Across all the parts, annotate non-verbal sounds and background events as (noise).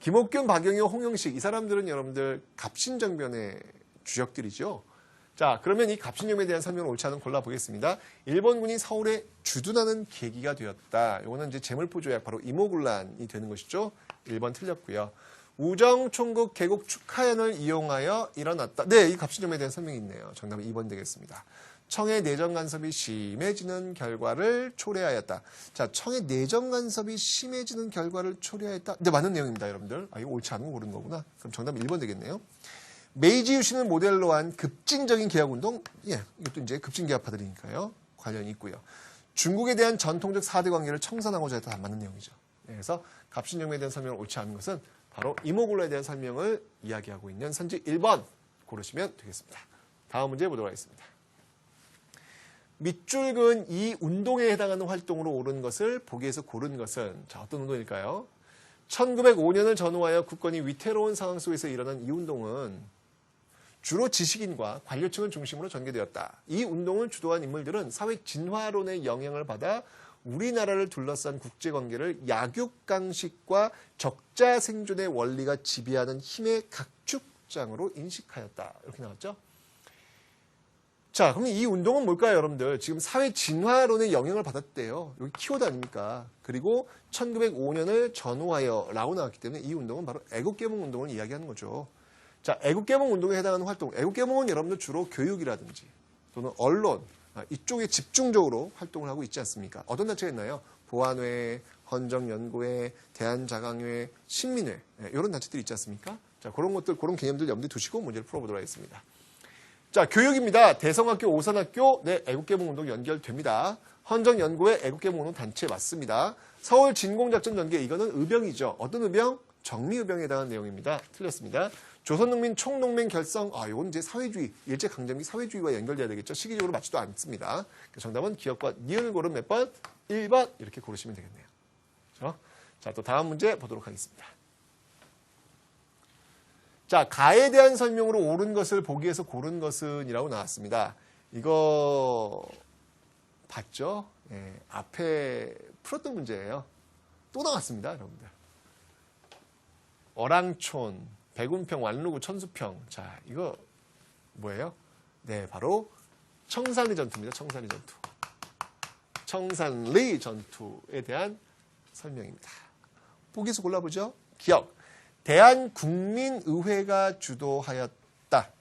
김옥균, 박영효, 홍영식 이 사람들은 여러분들 갑신정변의 주역들이죠. 자, 그러면 이 갑신정변에 대한 설명을 옳지 않은 골라보겠습니다. 일본군이 서울에 주둔하는 계기가 되었다. 이거는 이제 재물포 조약 바로 이모군란이 되는 것이죠. 1번 틀렸고요. 우정 총국 개국 축하연을 이용하여 일어났다. 네, 이 갑신정변에 대한 설명이 있네요. 정답은 2번 되겠습니다. 청의 내정 간섭이 심해지는 결과를 초래하였다. 자, 청의 내정 간섭이 심해지는 결과를 초래하였다. 네, 맞는 내용입니다, 여러분들. 아, 이거 옳지 않은 거 고른 거구나. 그럼 정답은 1번 되겠네요. 메이지 유신을 모델로 한 급진적인 개혁운동, 예, 이것도 이제 급진개혁파들이니까요. 관련이 있고요. 중국에 대한 전통적 사대 관계를 청산하고자 했다. 맞는 내용이죠. 예, 그래서 갑신정변에 대한 설명을 옳지 않은 것은 바로 이모굴라에 대한 설명을 이야기하고 있는 선지 1번 고르시면 되겠습니다. 다음 문제 보도록 하겠습니다. 밑줄근 이 운동에 해당하는 활동으로 옳은 것을 보기에서 고른 것은 자 어떤 운동일까요? 1905년을 전후하여 국권이 위태로운 상황 속에서 일어난 이 운동은 주로 지식인과 관료층을 중심으로 전개되었다. 이 운동을 주도한 인물들은 사회 진화론의 영향을 받아 우리나라를 둘러싼 국제관계를 약육강식과 적자 생존의 원리가 지배하는 힘의 각축장으로 인식하였다. 이렇게 나왔죠. 자, 그럼 이 운동은 뭘까요, 여러분들? 지금 사회 진화론의 영향을 받았대요. 여기 키워드 아닙니까? 그리고 1905년을 전후하여 라고 나왔기 때문에 이 운동은 바로 애국개몽 운동을 이야기하는 거죠. 자, 애국개몽 운동에 해당하는 활동. 애국개몽은 여러분들 주로 교육이라든지 또는 언론, 아, 이쪽에 집중적으로 활동을 하고 있지 않습니까? 어떤 단체가 있나요? 보안회, 헌정연구회, 대한자강회, 신민회 네, 이런 단체들이 있지 않습니까? 자 그런 것들 그런 개념들 염두에 두시고 문제를 풀어보도록 하겠습니다. 자 교육입니다. 대성학교, 오산학교 네 애국개몽운동 연결됩니다. 헌정연구회 애국개몽운동 단체 맞습니다. 서울 진공작전 전개 이거는 의병이죠. 어떤 의병? 정미의병에 해당하는 내용입니다. 틀렸습니다. 조선농민 총농맹 결성, 아, 이건 이제 사회주의, 일제강점기 사회주의와 연결돼야 되겠죠. 시기적으로 맞지도 않습니다. 정답은 기억과 니은을 고른 몇 번? 1번 이렇게 고르시면 되겠네요. 그렇죠? 자, 또 다음 문제 보도록 하겠습니다. 자, 가에 대한 설명으로 옳은 것을 보기에서 고른 것은 이라고 나왔습니다. 이거 봤죠? 예, 앞에 풀었던 문제예요. 또 나왔습니다, 여러분들. 어랑촌, 백운평, 완루구, 천수평. 자, 이거 뭐예요? 네, 바로 청산리 전투입니다. 청산리 전투. 청산리 전투에 대한 설명입니다. 보기에서 골라보죠. 기억. 대한국민의회가 주도하였다.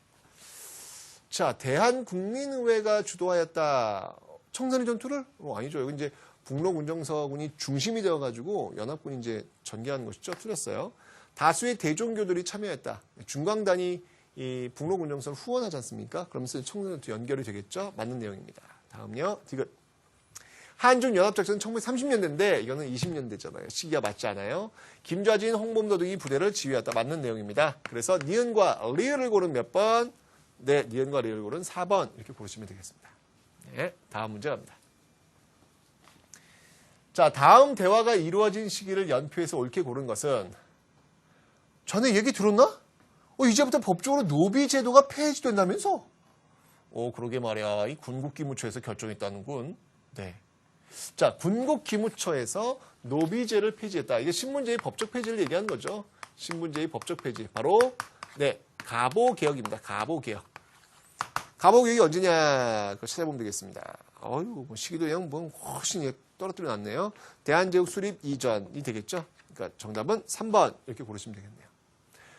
자, 대한국민의회가 주도하였다. 청산리 전투를? 어, 아니죠. 여기 이제 북로군정서군이 중심이 되어가지고 연합군이 이제 전개하는 것이죠. 틀렸어요. 다수의 대종교들이 참여했다. 중광단이 이 북로군정서를 후원하지 않습니까? 그러면서 청년전투 연결이 되겠죠? 맞는 내용입니다. 다음요. 디귿. 한중연합작전은 1930년대인데 이거는 20년대잖아요. 시기가 맞지 않아요. 김좌진, 홍범도 등이 부대를 지휘했다. 맞는 내용입니다. 그래서 니은과 리을을 고른 몇 번? 네, 니은과 리을을 고른 4번 이렇게 고르시면 되겠습니다. 네, 다음 문제 갑니다. 자, 다음 대화가 이루어진 시기를 연표해서 옳게 고른 것은 전에 얘기 들었나? 어, 이제부터 법적으로 노비 제도가 폐지된다면서? 어, 그러게 말이야. 이 군국기무처에서 결정했다는군. 네. 자, 군국기무처에서 노비제를 폐지했다. 이게 신문제의 법적 폐지를 얘기하는 거죠. 신문제의 법적 폐지. 바로, 네, 가보개혁입니다. 가보개혁. 가보개혁이 언제냐, 그거 찾아보면 되겠습니다. 어휴, 뭐 시기도 그냥 뭐 훨씬 떨어뜨려 놨네요. 대한제국 수립 이전이 되겠죠. 그러니까 정답은 3번 이렇게 고르시면 되겠네요.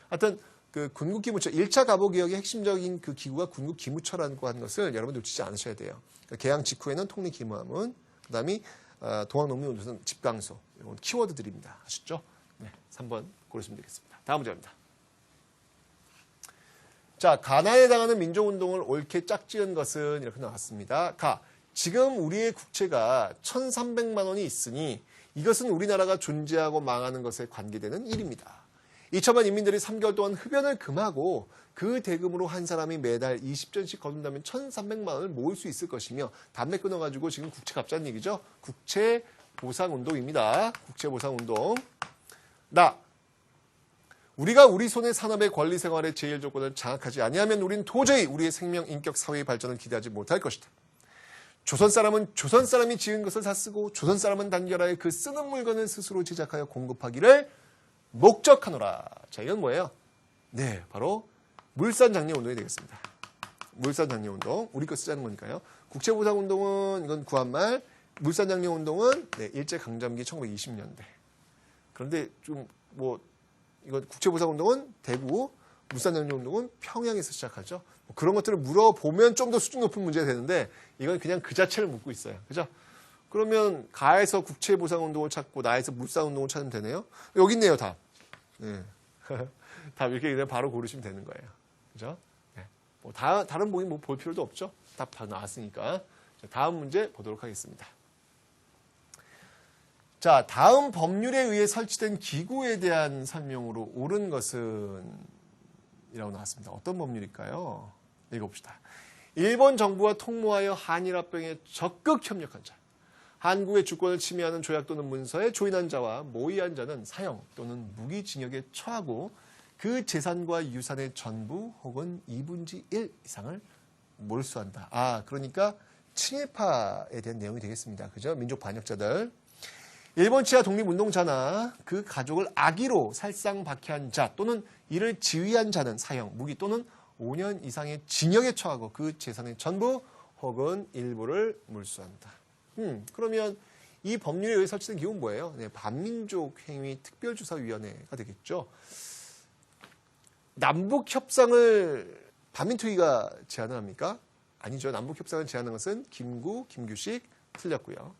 하여튼 그 군국기무처 1차 가보개혁의 핵심적인 그 기구가 군국기무처라는 거 하는 것을 여러분 놓치지 않으셔야 돼요. 그러니까 개항 직후에는 통립기무함은 그다음이 어, 동학농민운동선 집강소 이런 키워드들입니다. 아셨죠? 네, 3번 고르시면 되겠습니다. 다음 문제입니다. 자, 가나에 해당하는 민족운동을 옳게 짝지은 것은 이렇게 나왔습니다. 가, 지금 우리의 국채가 1,300만 원이 있으니 이것은 우리나라가 존재하고 망하는 것에 관계되는 일입니다. 2천만 인민들이 3개월 동안 흡연을 금하고 그 대금으로 한 사람이 매달 20전씩 거둔다면 1,300만 원을 모을 수 있을 것이며 담배 끊어가지고 지금 국채 갚자는 얘기죠. 국채 보상 운동입니다. 국채 보상 운동. 나 우리가 우리 손의 산업의 권리 생활의 제일 조건을 장악하지 아니하면 우리는 도저히 우리의 생명, 인격, 사회의 발전을 기대하지 못할 것이다. 조선 사람은 조선 사람이 지은 것을 다 쓰고 조선 사람은 단결하여 그 쓰는 물건을 스스로 제작하여 공급하기를 목적하노라. 자, 이건 뭐예요? 네, 바로 물산 장려 운동이 되겠습니다. 물산 장려 운동. 우리 거 쓰자는 거니까요. 국채 보상 운동은 이건 구한말, 물산 장려 운동은 네, 일제 강점기 1920년대. 그런데 좀 뭐 이건 국채 보상 운동은 대구, 물산 장려 운동은 평양에서 시작하죠. 뭐 그런 것들을 물어보면 좀 더 수준 높은 문제가 되는데 이건 그냥 그 자체를 묻고 있어요. 그죠? 그러면 가에서 국채 보상 운동을 찾고 나에서 물산 운동을 찾으면 되네요. 여기 있네요, 답. 네. (laughs) 답 이렇게 그냥 바로 고르시면 되는 거예요. 그죠? 네. 뭐 다, 다른 보기 뭐볼 필요도 없죠. 답 다 나왔으니까. 자, 다음 문제 보도록 하겠습니다. 자, 다음 법률에 의해 설치된 기구에 대한 설명으로 옳은 것은 이라고 나왔습니다. 어떤 법률일까요? 읽어봅시다. 일본 정부와 통모하여 한일합병에 적극 협력한 자, 한국의 주권을 침해하는 조약 또는 문서에 조인한 자와 모의한 자는 사형 또는 무기징역에 처하고 그 재산과 유산의 전부 혹은 2분지 1 이상을 몰수한다. 아, 그러니까 친일파에 대한 내용이 되겠습니다. 그죠? 민족 반역자들. 일본 치하 독립운동자나 그 가족을 악의로 살상 박해한 자 또는 이를 지휘한 자는 사형, 무기 또는 5년 이상의 징역에 처하고 그 재산의 전부 혹은 일부를 몰수한다. 음, 그러면 이 법률에 의해 설치된 기구는 뭐예요? 네, 반민족 행위 특별조사위원회가 되겠죠. 남북 협상을 반민특위가 제안을 합니까? 아니죠. 남북 협상을 제안한 것은 김구, 김규식 틀렸고요.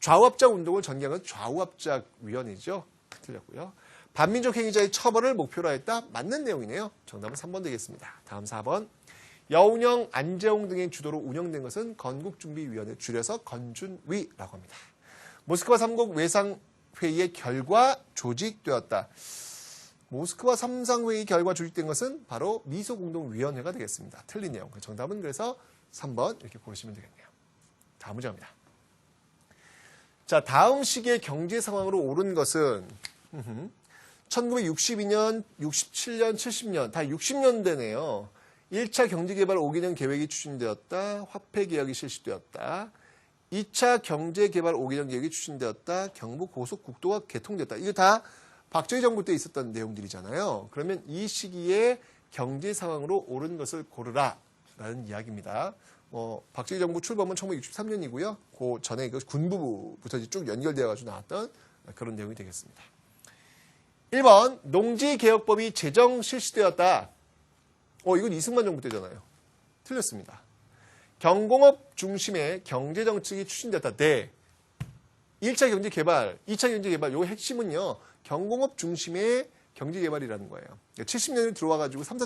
좌우합작 운동을 전개하는 좌우합작 위원회죠. 틀렸고요. 반민족 행위자의 처벌을 목표로 했다. 맞는 내용이네요. 정답은 3번 되겠습니다. 다음 4번. 여운형, 안재홍 등의 주도로 운영된 것은 건국준비위원회, 줄여서 건준위라고 합니다. 모스크바 3국 외상회의의 결과 조직되었다. 모스크바 3상회의 결과 조직된 것은 바로 미소공동위원회가 되겠습니다. 틀린 내용. 정답은 그래서 3번 이렇게 고르시면 되겠네요. 다음 문제입니다. 자, 다음 시기의 경제 상황으로 오른 것은 1962년, 67년, 70년 다 60년대네요. 1차 경제개발 5개년 계획이 추진되었다. 화폐 개혁이 실시되었다. 2차 경제개발 5개년 계획이 추진되었다. 경부 고속국도가 개통됐다. 이거 다 박정희 정부 때 있었던 내용들이잖아요. 그러면 이 시기에 경제 상황으로 오른 것을 고르라. 라는 이야기입니다. 뭐 박정희 정부 출범은 1963년이고요. 그 전에 그 군부부터 쭉 연결되어 가지고 나왔던 그런 내용이 되겠습니다. 1번 농지개혁법이 제정 실시되었다. 어 이건 이승만 정부 때잖아요. 틀렸습니다. 경공업 중심의 경제 정책이 추진됐다. 네. 1차 경제 개발, 2차 경제 개발 요 핵심은요. 경공업 중심의 경제 개발이라는 거예요. 70년이 들어와가지고 3, 4